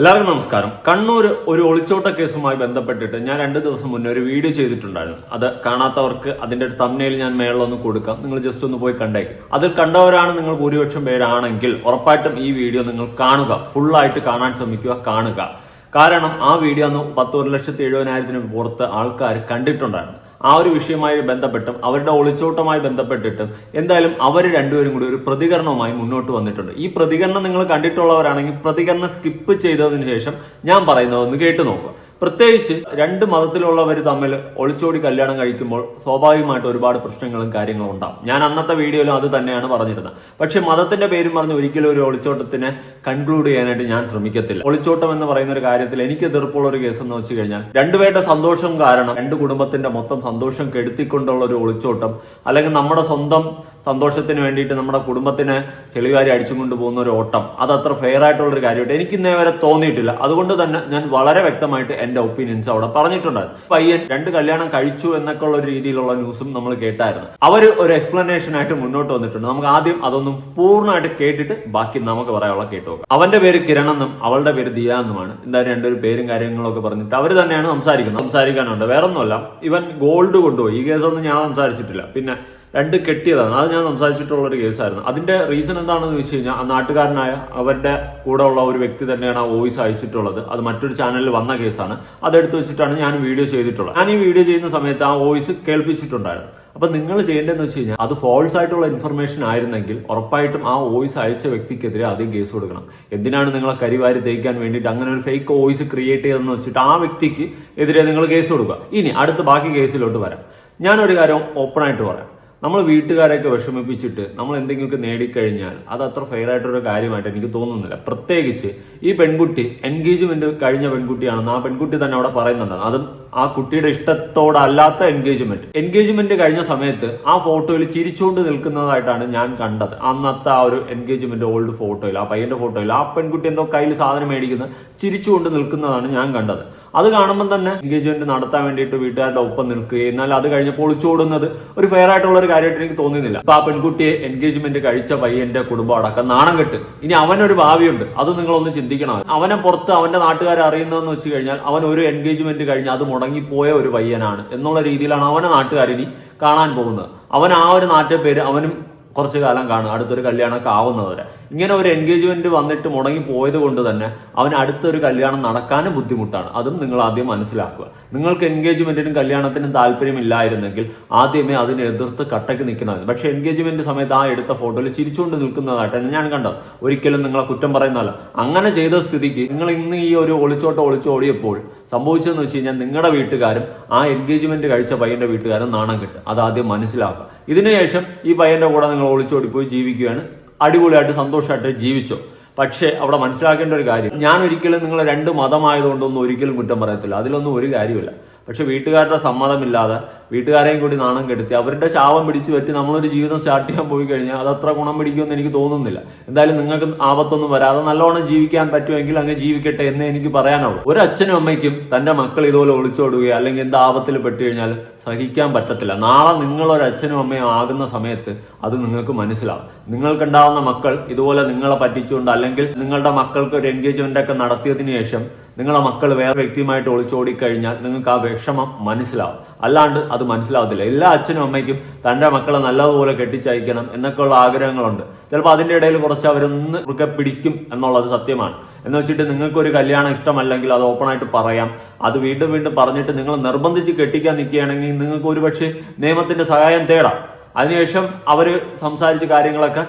എല്ലാവർക്കും നമസ്കാരം. കണ്ണൂർ ഒരു ഒളിച്ചോട്ട കേസുമായി ബന്ധപ്പെട്ടിട്ട് ഞാൻ രണ്ട് ദിവസം മുന്നേ ഒരു വീഡിയോ ചെയ്തിട്ടുണ്ടായിരുന്നു. അത് കാണാത്തവർക്ക് അതിന്റെ ഒരു തമ്മനയിൽ ഞാൻ മേളിലൊന്ന് കൊടുക്കാം. നിങ്ങൾ ജസ്റ്റ് ഒന്ന് പോയി കണ്ടേക്ക് അതിൽ കണ്ടവരാണ് നിങ്ങൾ ഭൂരിപക്ഷം പേരാണെങ്കിൽ ഉറപ്പായിട്ടും ഈ വീഡിയോ നിങ്ങൾ കാണുക. ഫുൾ ആയിട്ട് കാണാൻ ശ്രമിക്കുക കാണുക. കാരണം ആ വീഡിയോ അന്ന് പത്ത് ഒരു ലക്ഷത്തി എഴുപതിനായിരത്തിന് പുറത്ത് ആൾക്കാർ കണ്ടിട്ടുണ്ടായിരുന്നു. ആ ഒരു വിഷയവുമായി ബന്ധപ്പെട്ടും അവരുടെ ഒളിച്ചോട്ടവുമായി ബന്ധപ്പെട്ടിട്ടും എന്തായാലും അവർ രണ്ടുപേരും കൂടി ഒരു പ്രതികരണവുമായി മുന്നോട്ട് വന്നിട്ടുണ്ട്. ഈ പ്രതികരണം നിങ്ങൾ കണ്ടിട്ടുള്ളവരാണെങ്കിൽ പ്രതികരണം സ്കിപ്പ് ചെയ്തതിനു ശേഷം ഞാൻ പറയുന്നതൊന്ന് കേട്ടു നോക്കുക. പ്രത്യേകിച്ച് രണ്ട് മതത്തിലുള്ളവർ തമ്മിൽ ഒളിച്ചോടി കല്യാണം കഴിക്കുമ്പോൾ സ്വാഭാവികമായിട്ട് ഒരുപാട് പ്രശ്നങ്ങളും കാര്യങ്ങളും ഉണ്ടാവും. ഞാൻ അന്നത്തെ വീഡിയോയിലും അത് തന്നെയാണ് പറഞ്ഞിരുന്നത്. പക്ഷെ മതത്തിന്റെ പേരും പറഞ്ഞ് ഒരിക്കലും ഒരു ഒളിച്ചോട്ടത്തിനെ കൺക്ലൂഡ് ചെയ്യാനായിട്ട് ഞാൻ ശ്രമിക്കത്തില്ല. ഒളിച്ചോട്ടം എന്ന് പറയുന്ന ഒരു കാര്യത്തിൽ എനിക്ക് എതിർപ്പുള്ള ഒരു കേസ് എന്ന് വെച്ച് കഴിഞ്ഞാൽ രണ്ടുപേരുടെ സന്തോഷം കാരണം രണ്ട് കുടുംബത്തിന്റെ മൊത്തം സന്തോഷം കെടുത്തിക്കൊണ്ടുള്ള ഒരു ഒളിച്ചോട്ടം അല്ലെങ്കിൽ നമ്മുടെ സ്വന്തം സന്തോഷത്തിന് വേണ്ടിയിട്ട് നമ്മുടെ കുടുംബത്തിനെ ചെളിവാരി അടിച്ചുകൊണ്ട് കൊണ്ടുപോകുന്ന ഒരു ഓട്ടം. അത് അത്ര ഫെയർ ആയിട്ടുള്ള ഒരു കാര്യമായിട്ട് എനിക്ക് ഇന്നേ വരെ തോന്നിയിട്ടില്ല. അതുകൊണ്ട് തന്നെ ഞാൻ വളരെ വ്യക്തമായിട്ട് എന്റെ ഒപ്പീനിയൻസ് അവിടെ പറഞ്ഞിട്ടുണ്ടായിരുന്നു. പയ്യൻ രണ്ട് കല്യാണം കഴിച്ചു എന്നൊക്കെ ഉള്ള രീതിയിലുള്ള ന്യൂസും നമ്മൾ കേട്ടായിരുന്നു. അവർ ഒരു എക്സ്പ്ലനേഷൻ ആയിട്ട് മുന്നോട്ട് വന്നിട്ടുണ്ട്. നമുക്ക് ആദ്യം അതൊന്നും പൂർണമായിട്ട് കേട്ടിട്ട് ബാക്കി നമുക്ക് പറയാനുള്ള കേട്ടു. നോക്കാം അവന്റെ പേര് കിരൺ എന്നും അവളുടെ പേര് ദിയ എന്നുമാണ്. എന്തായാലും രണ്ടൊരു പേരും കാര്യങ്ങളൊക്കെ പറഞ്ഞിട്ട് അവർ തന്നെയാണ് സംസാരിക്കുന്നത്. സംസാരിക്കാനുണ്ട്. വേറൊന്നുമല്ല. ഇവൻ ഗോൾഡ് കൊണ്ടുപോയി. ഈ കേസൊന്നും ഞാൻ സംസാരിച്ചിട്ടില്ല. പിന്നെ രണ്ട് കെട്ടിയതാണ്. അത് ഞാൻ സംസാരിച്ചിട്ടുള്ള ഒരു കേസായിരുന്നു. അതിന്റെ റീസൺ എന്താണെന്ന് വെച്ച് കഴിഞ്ഞാൽ ആ നാട്ടുകാരനായ അവരുടെ കൂടെ ഉള്ള ഒരു വ്യക്തി തന്നെയാണ് ആ വോയിസ് അയച്ചിട്ടുള്ളത്. അത് മറ്റൊരു ചാനലിൽ വന്ന കേസാണ്. അതെടുത്ത് വെച്ചിട്ടാണ് ഞാൻ വീഡിയോ ചെയ്തിട്ടുള്ളത്. ഞാൻ ഈ വീഡിയോ ചെയ്യുന്ന സമയത്ത് ആ വോയിസ് കേൾപ്പിച്ചിട്ടുണ്ടായിരുന്നു. അപ്പൊ നിങ്ങൾ ചെയ്യേണ്ടതെന്ന് വെച്ച് കഴിഞ്ഞാൽ അത് ഫോൾസ് ആയിട്ടുള്ള ഇൻഫർമേഷൻ ആയിരുന്നെങ്കിൽ ഉറപ്പായിട്ടും ആ വോയിസ് അയച്ച വ്യക്തിക്കെതിരെ ആദ്യം കേസ് കൊടുക്കണം. എന്തിനാണ് നിങ്ങളെ കരിവാരി തേക്കാൻ വേണ്ടിയിട്ട് അങ്ങനെ ഒരു ഫേക്ക് വോയിസ് ക്രിയേറ്റ് ചെയ്തതെന്ന് വെച്ചിട്ട് ആ വ്യക്തിക്ക് എതിരെ നിങ്ങൾ കേസ് കൊടുക്കുക? ഇനി അടുത്ത ബാക്കി കേസിലോട്ട് വരാം. ഞാനൊരു കാര്യം ഓപ്പൺ ആയിട്ട് പറയാം. നമ്മൾ വീട്ടുകാരെയൊക്കെ വിഷമിപ്പിച്ചിട്ട് നമ്മൾ എന്തെങ്കിലുമൊക്കെ നേടിക്കഴിഞ്ഞാൽ അത് അത്ര ഫെയർ ആയിട്ടൊരു കാര്യമായിട്ട് എനിക്ക് തോന്നുന്നില്ല. പ്രത്യേകിച്ച് ഈ പെൺകുട്ടി എൻഗേജ്മെന്റ് കഴിഞ്ഞ പെൺകുട്ടിയാണെന്ന് ആ പെൺകുട്ടി തന്നെ അവിടെ പറയുന്നുണ്ടാണ് അതും ആ കുട്ടിയുടെ ഇഷ്ടത്തോടല്ലാത്ത എൻഗേജ്മെന്റ് എൻഗേജ്മെന്റ് കഴിഞ്ഞ സമയത്ത് ആ ഫോട്ടോയിൽ ചിരിച്ചുകൊണ്ട് നിൽക്കുന്നതായിട്ടാണ് ഞാൻ കണ്ടത്. അന്നത്തെ ആ ഒരു എൻഗേജ്മെന്റ് ഓൾഡ് ഫോട്ടോയിൽ ആ പയ്യന്റെ ഫോട്ടോയിൽ ആ പെൺകുട്ടി എന്തോ കയ്യിൽ സാധനം മേടിക്കുന്ന ചിരിച്ചുകൊണ്ട് നിൽക്കുന്നതാണ് ഞാൻ കണ്ടത്. അത് കാണുമ്പോൾ തന്നെ എൻഗേജ്മെന്റ് നടത്താൻ വേണ്ടിയിട്ട് വീട്ടുകാരുടെ ഒപ്പം നിൽക്കുക എന്നാൽ അത് കഴിഞ്ഞപ്പോൾ ഒളിച്ചോടുന്നത് ഒരു ഫെയർ ആയിട്ടുള്ള ഒരു കാര്യമായിട്ട് എനിക്ക് തോന്നുന്നില്ല അപ്പൊ ആ പെൺകുട്ടിയെ എൻഗേജ്മെന്റ് കഴിച്ച പയ്യന്റെ കുടുംബം അടക്കം നാണം കെട്ട്. ഇനി അവനൊരു ഭാവിയുണ്ട്. അത് നിങ്ങളൊന്ന് ചിന്തിക്കണം. അവനെ പുറത്ത് അവന്റെ നാട്ടുകാരെ അറിയുന്നതെന്ന് വെച്ച് കഴിഞ്ഞാൽ അവൻ ഒരു എൻഗേജ്മെന്റ് കഴിഞ്ഞ് അത് മുടങ്ങിപ്പോയ ഒരു പയ്യനാണ് എന്നുള്ള രീതിയിലാണ് അവനെ നാട്ടുകാരി കാണാൻ പോകുന്നത്. അവൻ ആ ഒരു നാട്ടുപേര് അവനും കുറച്ചു കാലം കാണും. അടുത്തൊരു കല്യാണമൊക്കെ ആവുന്നവരെ ഇങ്ങനെ ഒരു എൻഗേജ്മെന്റ് വന്നിട്ട് മുടങ്ങി പോയത് കൊണ്ട് തന്നെ അവന് അടുത്തൊരു കല്യാണം നടക്കാനും ബുദ്ധിമുട്ടാണ്. അതും നിങ്ങൾ ആദ്യം മനസ്സിലാക്കുക. നിങ്ങൾക്ക് എൻഗേജ്മെന്റിനും കല്യാണത്തിനും താല്പര്യമില്ലായിരുന്നെങ്കിൽ ആദ്യമേ അതിനെ എതിർത്ത് കട്ടയ്ക്ക് നിൽക്കുന്നതാണ് പക്ഷെ എൻഗേജ്മെന്റ് സമയത്ത് ആ എടുത്ത ഫോട്ടോയിൽ ചിരിച്ചുകൊണ്ട് നിൽക്കുന്നതായിട്ടാണ് ഞാൻ കണ്ടത്. ഒരിക്കലും നിങ്ങളെ കുറ്റം പറയുന്നതല്ല. അങ്ങനെ ചെയ്ത സ്ഥിതിക്ക് നിങ്ങൾ ഇന്ന് ഈ ഒരു ഒളിച്ചോട്ടം ഒളിച്ചോടിയപ്പോൾ സംഭവിച്ചതെന്ന് വെച്ച് കഴിഞ്ഞാൽ നിങ്ങളുടെ വീട്ടുകാരും ആ എൻഗേജ്മെന്റ് കഴിച്ച പയ്യന്റെ വീട്ടുകാരും നാണം കിട്ടും. അത് ആദ്യം മനസ്സിലാക്കുക. ഇതിനുശേഷം ഈ പയ്യന്റെ കൂടെ നിങ്ങൾ ഒളിച്ചോടി പോയി ജീവിക്കുകയാണ്. അടിപൊളിയായിട്ട് സന്തോഷമായിട്ട് ജീവിച്ചോ. പക്ഷേ അവിടെ മനസ്സിലാക്കേണ്ട ഒരു കാര്യം ഞാൻ ഒരിക്കലും നിങ്ങൾ രണ്ട് മതമായതുകൊണ്ടൊന്നും ഒരിക്കലും കുറ്റം പറയത്തില്ല. അതിലൊന്നും ഒരു കാര്യമില്ല പക്ഷെ വീട്ടുകാരുടെ സമ്മതമില്ലാതെ വീട്ടുകാരെയും കൂടി നാണം കെടുത്തി അവരുടെ ശാപം പിടിച്ചു പറ്റി നമ്മളൊരു ജീവിതം സ്റ്റാർട്ട് ചെയ്യാൻ പോയി കഴിഞ്ഞാൽ അത് അത്ര ഗുണം പിടിക്കുമെന്ന് എനിക്ക് തോന്നുന്നില്ല. എന്തായാലും നിങ്ങൾക്ക് ആപത്തൊന്നും വരാതെ നല്ലോണം ജീവിക്കാൻ പറ്റുമെങ്കിൽ അങ്ങ് ജീവിക്കട്ടെ എന്ന് എനിക്ക് പറയാനുള്ളൂ. ഒരു അച്ഛനും അമ്മയ്ക്കും തന്റെ മക്കൾ ഇതുപോലെ ഒളിച്ചോടുകയോ അല്ലെങ്കിൽ എന്ത് ആപത്തിൽ പെട്ടു കഴിഞ്ഞാൽ സഹിക്കാൻ പറ്റത്തില്ല. നാളെ നിങ്ങളൊരു അച്ഛനും അമ്മയും ആകുന്ന സമയത്ത് അത് നിങ്ങൾക്ക് മനസ്സിലാവും. നിങ്ങൾക്കുണ്ടാവുന്ന മക്കൾ ഇതുപോലെ നിങ്ങളെ പറ്റിച്ചുകൊണ്ട് അല്ലെങ്കിൽ നിങ്ങളുടെ മക്കൾക്ക് ഒരു എൻഗേജ്മെന്റ് ഒക്കെ നടത്തിയതിനു ശേഷം നിങ്ങളെ മക്കൾ വേറെ വ്യക്തിയുമായിട്ട് ഒളിച്ചോടി കഴിഞ്ഞാൽ നിങ്ങൾക്ക് ആ വിഷമം മനസ്സിലാവും. അല്ലാണ്ട് അത് മനസ്സിലാവത്തില്ല. എല്ലാ അച്ഛനും അമ്മയ്ക്കും തന്റെ മക്കളെ നല്ലതുപോലെ കെട്ടിച്ചയക്കണം എന്നൊക്കെയുള്ള ആഗ്രഹങ്ങളുണ്ട്. ചിലപ്പോൾ അതിന്റെ ഇടയിൽ കുറച്ച് അവരൊന്ന് ഒക്കെ പിടിക്കും എന്നുള്ളത് സത്യമാണ്. എന്ന് വെച്ചിട്ട് നിങ്ങൾക്ക് ഒരു കല്യാണം ഇഷ്ടമല്ലെങ്കിൽ അത് ഓപ്പണായിട്ട് പറയാം. അത് വീണ്ടും വീണ്ടും പറഞ്ഞിട്ട് നിങ്ങൾ നിർബന്ധിച്ച് കെട്ടിക്കാൻ നിൽക്കുകയാണെങ്കിൽ നിങ്ങൾക്ക് ഒരുപക്ഷെ നിയമത്തിന്റെ സഹായം തേടാം. അതിനുശേഷം അവർ സംസാരിച്ച കാര്യങ്ങളൊക്കെ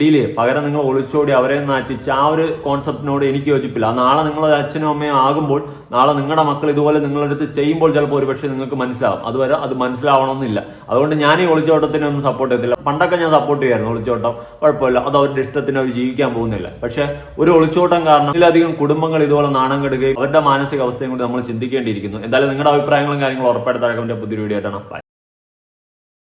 ഡീൽ ചെയ്യും. പകരം നിങ്ങൾ ഒളിച്ചോടി അവരെ നാറ്റിച്ച് ആ ഒരു കോൺസെപ്റ്റിനോട് എനിക്ക് യോജിപ്പില്ല. നാളെ നിങ്ങൾ അച്ഛനും അമ്മയും ആകുമ്പോൾ നാളെ നിങ്ങളുടെ മക്കൾ ഇതുപോലെ നിങ്ങളുടെ അടുത്ത് ചെയ്യുമ്പോൾ ചിലപ്പോൾ ഒരുപക്ഷെ നിങ്ങൾക്ക് മനസ്സിലാവും. അതുവരെ അത് മനസ്സിലാവണമെന്നില്ല. അതുകൊണ്ട് ഞാൻ ഈ ഒളിച്ചോട്ടത്തിനൊന്നും സപ്പോർട്ട് ചെയ്യത്തില്ല. പണ്ടൊക്കെ ഞാൻ സപ്പോർട്ട് ചെയ്യായിരുന്നു ഒളിച്ചോട്ടം. കുഴപ്പമില്ല. അത് അവരുടെ ഇഷ്ടത്തിന് അവർ ജീവിക്കാൻ പോകുന്നില്ല. പക്ഷെ ഒരു ഒളിച്ചോട്ടം കാരണം ഇതിലധികം കുടുംബങ്ങൾ ഇതുപോലെ നാണം കെടുകയും അവരുടെ മാനസിക അവസ്ഥയും കൂടി നമ്മൾ ചിന്തിക്കേണ്ടിയിരിക്കുന്നു. എന്തായാലും നിങ്ങളുടെ അഭിപ്രായങ്ങളും കാര്യങ്ങളും ഉറപ്പായിട്ട് തരകം പുതിയ വീഡിയോ ആയിട്ടാണ്